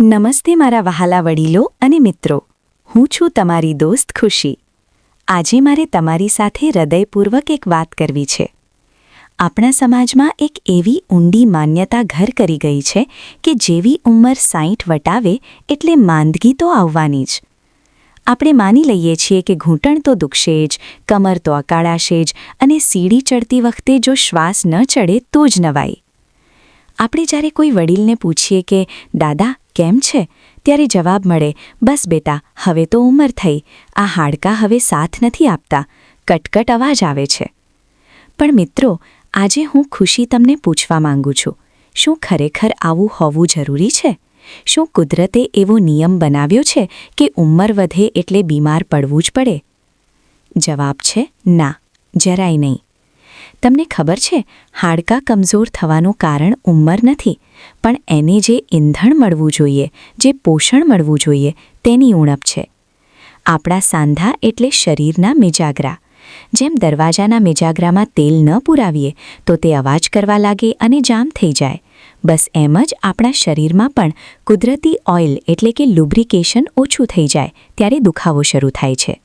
નમસ્તે મારા વહાલા વડીલો અને મિત્રો. હું છું તમારી દોસ્ત ખુશી. આજે મારે તમારી સાથે હૃદયપૂર્વક એક વાત કરવી છે. આપણા સમાજમાં એક એવી ઊંડી માન્યતા ઘર કરી ગઈ છે કે જેવી ઉંમર સાઠ વટાવે એટલે માંદગી તો આવવાની જ. આપણે માની લઈએ છીએ કે ઘૂંટણ તો દુખશે જ, કમર તો અકાળાશે જ અને સીડી ચડતી વખતે જો શ્વાસ ન ચડે તો જ નવાય. આપણે જ્યારે કોઈ વડીલને પૂછીએ કે, દાદા કેમ છે? ત્યારે જવાબ મળે, બસ બેટા, હવે તો ઉંમર થઈ. આ હાડકાં હવે સાથ નથી આપતા. કટકટ અવાજ આવે છે. પણ મિત્રો, આજે હું ખુશી તમને પૂછવા માંગુ છું. શું ખરેખર આવું હોવું જરૂરી છે? શું કુદરતે એવો નિયમ બનાવ્યો છે કે ઉંમર વધે એટલે બીમાર પડવું જ પડે? જવાબ છે, ના, જરાય નહીં. તમને ખબર છે, હાડકાં કમજોર થવાનું કારણ ઉંમર નથી, પણ એને જે ઈંધણ મળવું જોઈએ, જે પોષણ મળવું જોઈએ, તેની ઉણપ છે. આપણા સાંધા એટલે શરીરના મેજાગરા. જેમ દરવાજાના મેજાગરામાં તેલ ન પુરાવીએ, તો તે અવાજ કરવા લાગે અને જામ થઈ જાય. બસ એમ જ આપણા શરીરમાં પણ કુદરતી ઓઇલ એટલે કે લુબ્રિકેશન ઓછું થઈ જાય, ત્યારે દુખાવો શરૂ થાય છે.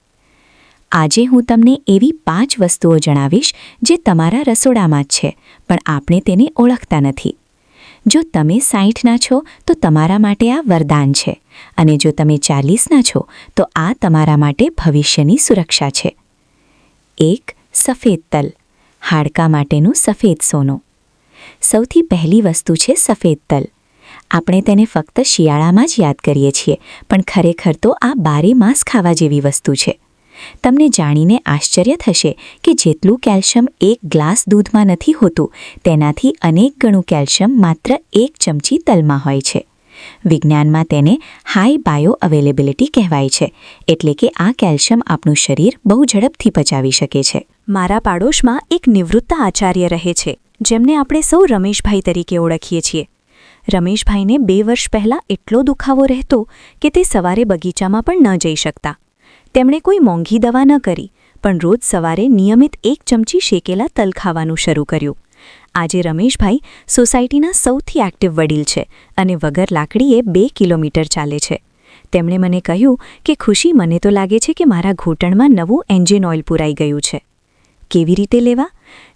આજે હું તમને એવી પાંચ વસ્તુઓ જણાવીશ જે તમારા રસોડામાં જ છે, પણ આપણે તેને ઓળખતા નથી. જો તમે સાહીઠના છો, તો તમારા માટે આ વરદાન છે અને જો તમે ચાલીસના છો, તો આ તમારા માટે ભવિષ્યની સુરક્ષા છે. એક, સફેદ તલ, હાડકા માટેનું સફેદ સોનું. સૌથી પહેલી વસ્તુ છે સફેદ તલ. આપણે તેને ફક્ત શિયાળામાં જ યાદ કરીએ છીએ, પણ ખરેખર તો આ બારે માસ ખાવા જેવી વસ્તુ છે. તમને જાણીને આશ્ચર્ય થશે કે જેટલું કેલ્શિયમ એક ગ્લાસ દૂધમાં નથી હોતું, તેનાથી અનેક ગણું કેલ્શિયમ માત્ર એક ચમચી તલમાં હોય છે. વિજ્ઞાનમાં તેને હાઈ બાયો અવેલેબિલિટી કહેવાય છે, એટલે કે આ કેલ્શિયમ આપણું શરીર બહુ ઝડપથી પચાવી શકે છે. મારા પાડોશમાં એક નિવૃત્ત આચાર્ય રહે છે, જેમને આપણે સૌ રમેશભાઈ તરીકે ઓળખીએ છીએ. રમેશભાઈને બે વર્ષ પહેલાં એટલો દુખાવો રહેતો કે તે સવારે બગીચામાં પણ ન જઈ શકતા. તેમણે કોઈ મોંઘી દવા ન કરી, પણ રોજ સવારે નિયમિત એક ચમચી શેકેલા તલ ખાવાનું શરૂ કર્યું. આજે રમેશભાઈ સોસાયટીના સૌથી એક્ટિવ વડીલ છે અને વગર લાકડીએ બે કિલોમીટર ચાલે છે. તેમણે મને કહ્યું કે ખુશી મને તો લાગે છે કે મારા ઘૂંટણમાં નવું એન્જિન ઓઇલ પૂરાઈ ગયું છે. કેવી રીતે લેવા?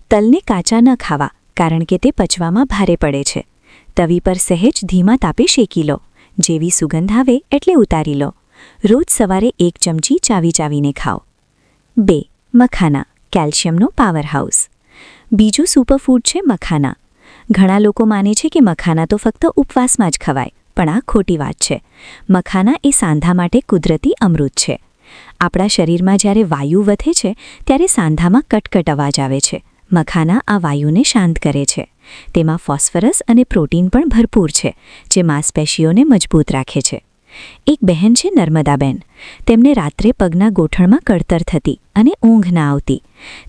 તલને કાચા ન ખાવા, કારણ કે તે પચવામાં ભારે પડે છે. તવી પર સહેજ ધીમા તાપે શેકી લો. જેવી સુગંધ આવે એટલે ઉતારી લો. રોજ સવારે એક ચમચી ચાવી ચાવીને ખાઓ. બે, મખાના, કેલ્શિયમનો પાવર હાઉસ બીજું સુપરફૂડ છે મખાના. ઘણા લોકો માને છે કે મખાના તો ફક્ત ઉપવાસમાં જ ખવાય, પણ આ ખોટી વાત છે. મખાના એ સાંધા માટે કુદરતી અમૃત છે. આપણા શરીરમાં જ્યારે વાયુ વધે છે, ત્યારે સાંધામાં કટકટ અવાજ આવે છે. મખાના આ વાયુને શાંત કરે છે. તેમાં ફોસ્ફરસ અને પ્રોટીન પણ ભરપૂર છે, જે માંસપેશીઓને મજબૂત રાખે છે. એક બહેન છે નર્મદાબેન. તેમને રાત્રે પગના ગોઠણમાં કળતર થતી અને ઊંઘ ના આવતી.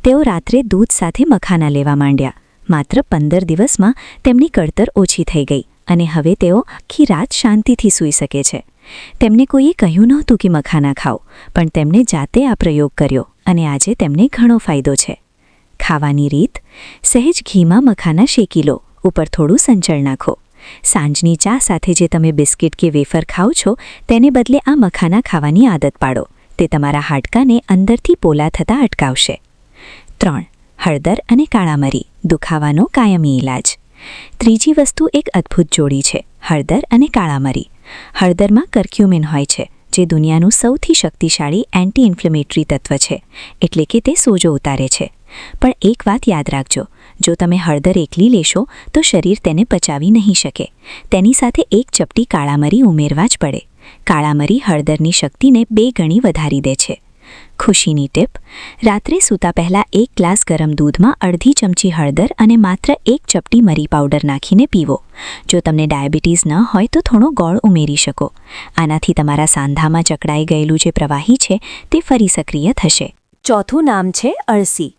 તેઓ રાત્રે દૂધ સાથે મખાના લેવા માંડ્યા. માત્ર પંદર દિવસમાં તેમની કળતર ઓછી થઈ ગઈ અને હવે તેઓ આખી રાત શાંતિથી સૂઈ શકે છે. તેમને કોઈએ કહ્યું નહોતું કે મખાના ખાઓ, પણ તેમણે જાતે આ પ્રયોગ કર્યો અને આજે તેમને ઘણો ફાયદો છે. ખાવાની રીત, સહેજ ઘીમાં મખાના શેકી લો, ઉપર થોડું સંચળ નાખો. સાંજની ચા સાથે જે તમે બિસ્કિટ કે વેફર ખાઓ છો, તેને બદલે આ મખાના ખાવાની આદત પાડો. તે તમારા હાડકાને અંદરથી પોલા થતાં અટકાવશે. ત્રણ, હળદર અને કાળામરી, દુખાવાનો કાયમી ઇલાજ ત્રીજી વસ્તુ એક અદ્ભુત જોડી છે, હળદર અને કાળામરી. હળદરમાં કર્ક્યુમિન હોય છે, જે દુનિયાનું સૌથી શક્તિશાળી એન્ટી ઇન્ફ્લેમેટરી તત્વ છે, એટલે કે તે સોજો ઉતારે છે. પણ એક વાત યાદ રાખજો જો તમે હળદર એકલી લેશો, તો શરીર તેને પચાવી નહીં શકે. તેની સાથે એક ચપટી કાળામરી ઉમેરવા જ પડે. કાળામરી હળદરની શક્તિને બે ગણી વધારી દે છે. ખુશીની ટીપ, રાત્રે સૂતા પહેલાં એક ગ્લાસ ગરમ દૂધમાં અડધી ચમચી હળદર અને માત્ર એક ચપટી મરી પાવડર નાખીને પીવો. જો તમને ડાયાબિટીસ ન હોય તો થોડો ગોળ ઉમેરી શકો. આનાથી તમારા સાંધામાં ચકડાઈ ગયેલું જે પ્રવાહી છે, તે ફરી સક્રિય થશે. ચોથું નામ છે અળસી.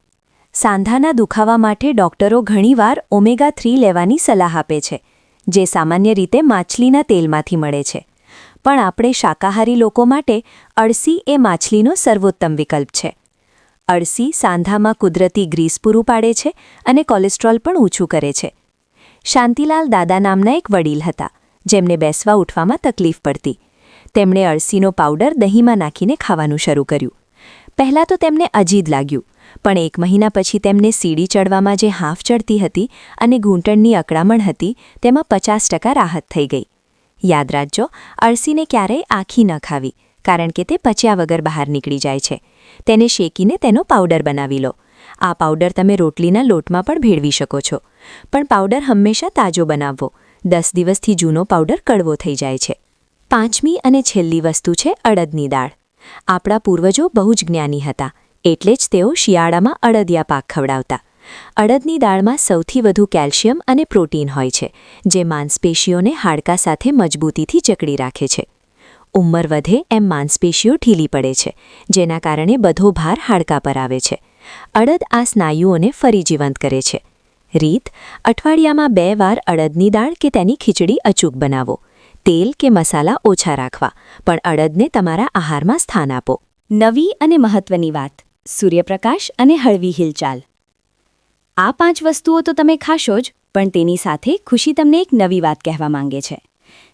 સાંધાના દુખાવા માટે ડોક્ટરો ઘણીવાર ઓમેગા થ્રી લેવાની સલાહ આપે છે, જે સામાન્ય રીતે માછલીના તેલમાંથી મળે છે. પણ આપણે શાકાહારી લોકો માટે અળસી એ માછલીનો સર્વોત્તમ વિકલ્પ છે. અળસી સાંધામાં કુદરતી ગ્રીસ પૂરું પાડે છે અને કોલેસ્ટ્રોલ પણ ઓછું કરે છે. શાંતિલાલ દાદા નામના એક વડીલ હતા, જેમને બેસવા ઉઠવામાં તકલીફ પડતી. તેમણે અળસીનો પાવડર દહીંમાં નાખીને ખાવાનું શરૂ કર્યું. પહેલાં તો તેમને અજીબ લાગ્યું. પણ એક મહિના પછી તેમને સીડી ચડવામાં જે હાફ ચડતી હતી અને ઘૂંટણની અકળામણ હતી, તેમાં પચાસ ટકા રાહત થઈ ગઈ. યાદ રાખજો, અળસીને ક્યારેય આખી ન ખાવી, કારણ કે તે પચ્યા વગર બહાર નીકળી જાય છે. તેને શેકીને તેનો પાવડર બનાવી લો. આ પાવડર તમે રોટલીના લોટમાં પણ ભેળવી શકો છો. પણ પાવડર હંમેશા તાજો બનાવવો. દસ દિવસથી જૂનો પાવડર કડવો થઈ જાય છે. પાંચમી અને છેલ્લી વસ્તુ છે અડદની દાળ. આપણા પૂર્વજો બહુ જ જ્ઞાની હતા. એટલે જ તેઓ શિયાળામાં અડદિયા પાક ખવડાવતા. અડદની દાળમાં સૌથી વધુ કેલ્શિયમ અને પ્રોટીન હોય છે, જે માંસપેશીઓને હાડકા સાથે મજબૂતીથી જકડી રાખે છે. ઉંમર વધે એમ માંસપેશીઓ ઢીલી પડે છે, જેના કારણે બધો ભાર હાડકા પર આવે છે. અડદ આ સ્નાયુઓને ફરી જીવંત કરે છે. રીત, અઠવાડિયામાં બે વાર અડદની દાળ કે તેની ખીચડી અચૂક બનાવો. તેલ કે મસાલા ઓછા રાખવા, પણ અડદને તમારા આહારમાં સ્થાન આપો. નવી અને મહત્વની વાત. સૂર્યપ્રકાશ અને હળવી હિલચાલ. આ પાંચ વસ્તુઓ તો તમે ખાશો જ, પણ તેની સાથે ખુશી તમને એક નવી વાત કહેવા માંગે છે.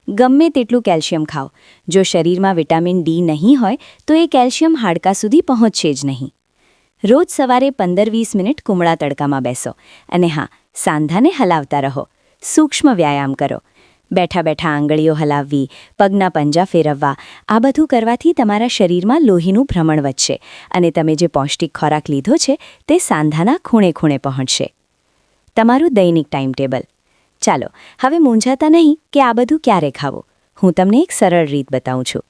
ગમે તેટલું કેલ્શિયમ ખાઓ. જો શરીરમાં વિટામિન ડી નહીં હોય, તો એ કેલ્શિયમ હાડકા સુધી પહોંચશે જ નહીં. રોજ સવારે પંદર વીસ મિનિટ કુમળા તડકામાં બેસો. અને હા, સાંધાને હલાવતા રહો. સૂક્ષ્મ વ્યાયામ કરો. બેઠા બેઠા આંગળીઓ હલાવવી, પગના પંજા ફેરવવા, આ બધું કરવાથી તમારા શરીરમાં લોહીનું ભ્રમણ વધશે અને તમે જે પૌષ્ટિક ખોરાક લીધો છે તે સાંધાના ખૂણે ખૂણે પહોંચશે. તમારું દૈનિક ટાઈમ ટેબલ ચાલો, હવે મૂંઝાતા નહીં કે આ બધું ક્યારે ખાવું? હું તમને એક સરળ રીત બતાવું છું.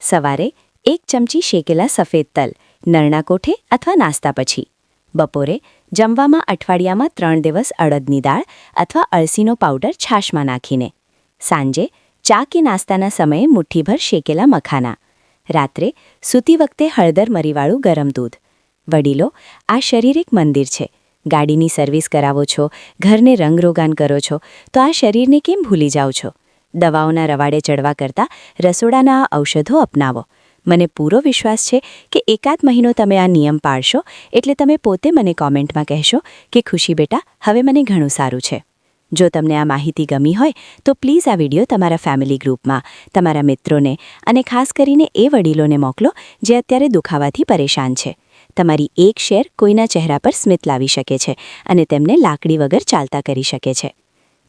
સવારે એક ચમચી શેકેલા સફેદ તલ, નરણા કોઠે અથવા નાસ્તા પછી. બપોરે જમવામાં અઠવાડિયામાં ત્રણ દિવસ અડદની દાળ અથવા અળસીનો પાવડર છાશમાં નાખીને. સાંજે ચા કે નાસ્તાના સમયે મુઠ્ઠીભર શેકેલા મખાના. રાત્રે સૂતી વખતે હળદર મરીવાળું ગરમ દૂધ. વડીલો, આ શરીર એક મંદિર છે. ગાડીની સર્વિસ કરાવો છો, ઘરને રંગરોગાન કરો છો, તો આ શરીરને કેમ ભૂલી જાઓ છો? દવાઓના રવાડે ચડવા કરતાં રસોડાના આ ઔષધો અપનાવો. મને પૂરો વિશ્વાસ છે કે એકાદ મહિનો તમે આ નિયમ પાળશો, એટલે તમે પોતે મને કોમેન્ટમાં કહેશો કે ખુશી બેટા, હવે મને ઘણું સારું છે. જો તમને આ માહિતી ગમી હોય, તો પ્લીઝ આ વીડિયો તમારા ફેમિલી ગ્રુપમાં, તમારા મિત્રોને અને ખાસ કરીને એ વડીલોને મોકલો, જે અત્યારે દુખાવાથી પરેશાન છે. તમારી એક શેર કોઈના ચહેરા પર સ્મિત લાવી શકે છે અને તેમને લાકડી વગર ચાલતા કરી શકે છે.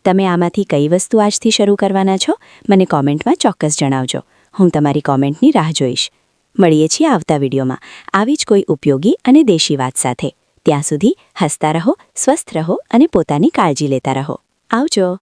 તમે આમાંથી કઈ વસ્તુ આજથી શરૂ કરવાના છો, મને કોમેન્ટમાં ચોક્કસ જણાવજો. હું તમારી કોમેન્ટની રાહ જોઈશ. મળીએ છીએ આવતા વિડીયોમાં. આવી જ કોઈ ઉપયોગી અને દેશી વાત સાથે. ત્યાં સુધી હસતા રહો, સ્વસ્થ રહો અને પોતાની કાળજી લેતા રહો. Ajo